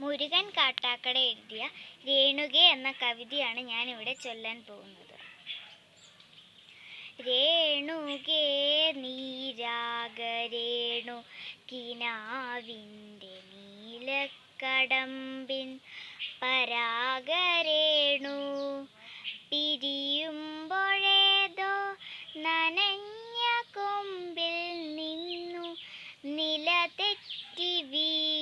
മുരുകൻ കാട്ടാക്കട എഴുതിയ രേണുക എന്ന കവിതയാണ് ഞാൻ ഇവിടെ ചൊല്ലാൻ പോകുന്നത്. രേണുകേ നീരാഗരേണു കിനാവിന്റെ നീലക്കടമ്പിൻ പരാഗരേണു പിരിയുമ്പോഴേതോ നനഞ്ഞ കൊമ്പിൽ നിന്നു നില തെറ്റി വീണ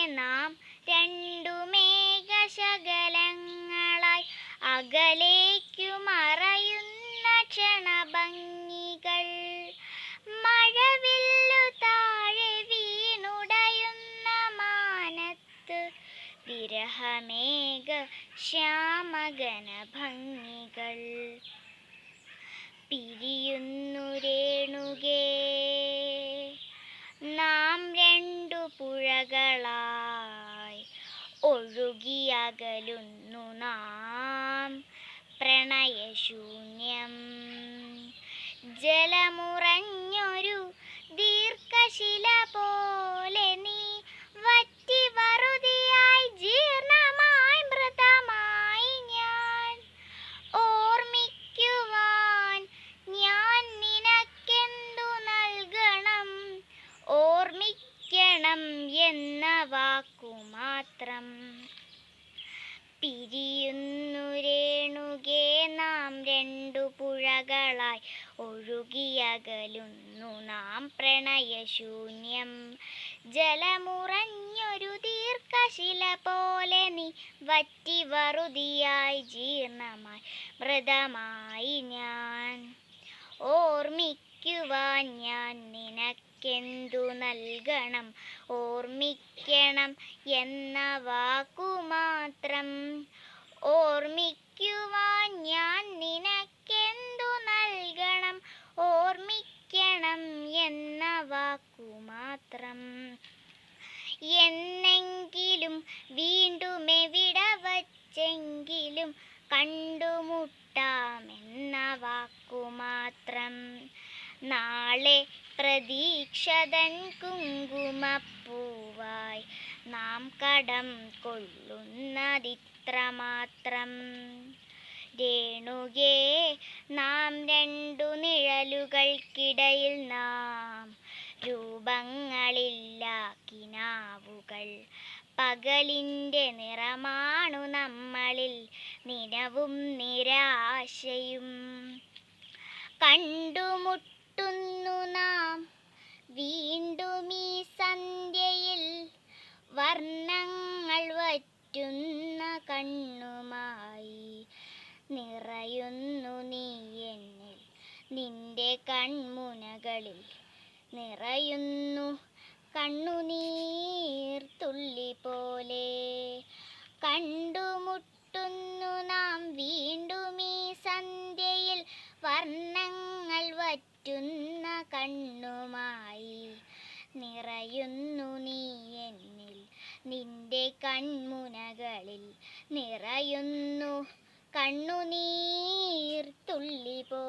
നാം രണ്ടു മേഘശകലങ്ങളായി അകലേക്കു മറയുന്ന ക്ഷണഭംഗികൾ. മഴവില്ലു താഴെ വീണുടയുന്ന മാനത്ത് വിരഹമേഘ ശ്യാമഗന ഭംഗികൾ പിരിയുന്നു രേണുകേ നാം രണ്ടു പുഴകളായി ഒഴുകിയകലുന്നു നാം പ്രണയശൂന്യം. ജലമുറഞ്ഞൊരു ദീർഘശില പോലെ നീ വറ്റി വറുതിയായി ജീർണമായി മൃതമായി ഞാൻ. ഓർമ്മിക്കുവാൻ ഞാൻ നിനക്കെന്തു നൽകണം? ഓർമ്മിക്കണം എന്ന വാക്കു മാത്രം. പിരിയുന്നു രേണുകേ നാം രണ്ടു പുഴകളായി ഒഴുകിയകലുന്നു. നാം പ്രണയശൂന്യം. ജലമുറഞ്ഞൊരു ദീർഘശില പോലെ നീ വറ്റി വറുതിയായി ജീർണമായി. മൃതമായി ഞാൻ ഓർമ്മിക്കുവാൻ ഞാൻ നിനക്കെന്തു നൽകണം? ഓർമ്മിക്കണം എന്ന വാക്കുമാത്രം. ഓർമ്മിക്കുവാൻ ഞാൻ നിനക്കെന്തു നൽകണം? ഓർമ്മിക്കണം എന്ന വാക്കുമാത്രം. എന്നെങ്കിലും വീണ്ടും എവിടെ വച്ചെങ്കിലും കണ്ടുമുട്ടാമെന്ന വാക്കു. നാളെ പ്രതീക്ഷതൻ കുങ്കുമപ്പൂവായി നാം കടം കൊള്ളുന്നതിത്രമാത്രം. രേണുകേ നാം രണ്ടു നിഴലുകൾക്കിടയിൽ നാം രൂപങ്ങളില്ല കിനാവുകൾ പകലിന്റെ നിറമാണു നമ്മളിൽ നിലവും നിരാശയും. നാം വീണ്ടും ഈ സന്ധ്യയിൽ വർണങ്ങൾ വറ്റുന്ന കണ്ണുമായി നിറയുന്നു നീ എന്നിൽ. നിന്റെ കൺമുനകളിൽ നിറയുന്നു കണ്ണുനീർ തുള്ളി പോലെ വറ്റുന്ന കണ്ണുമായി നിറയുന്നു നീ എന്നിൽ. നിന്റെ കൺമുനകളിൽ നിറയുന്നു കണ്ണുനീർ തുള്ളി പോ